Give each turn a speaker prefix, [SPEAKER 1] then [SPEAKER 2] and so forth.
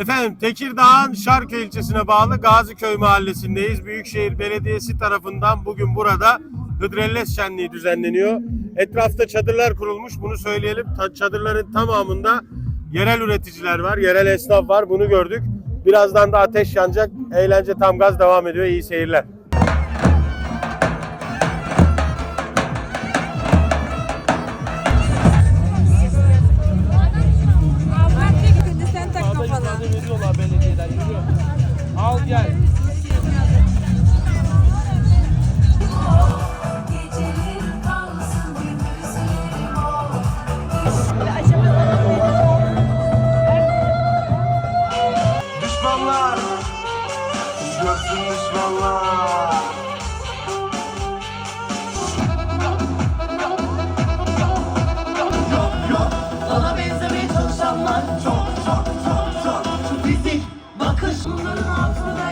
[SPEAKER 1] Efendim Tekirdağ'ın Şarköy ilçesine bağlı Gaziköy mahallesindeyiz. Büyükşehir Belediyesi tarafından bugün burada Hıdrellez Şenliği düzenleniyor. Etrafta çadırlar kurulmuş. Bunu söyleyelim. Çadırların tamamında yerel üreticiler var, yerel esnaf var. Bunu gördük. Birazdan da ateş yanacak. Eğlence tam gaz devam ediyor. İyi seyirler.
[SPEAKER 2] Al gel. Düşmanlar, görsün düşmanlar.
[SPEAKER 3] Yok
[SPEAKER 2] yok,
[SPEAKER 3] ona benzemeye çalışanlar çok çok çok çok bizi Bakış altında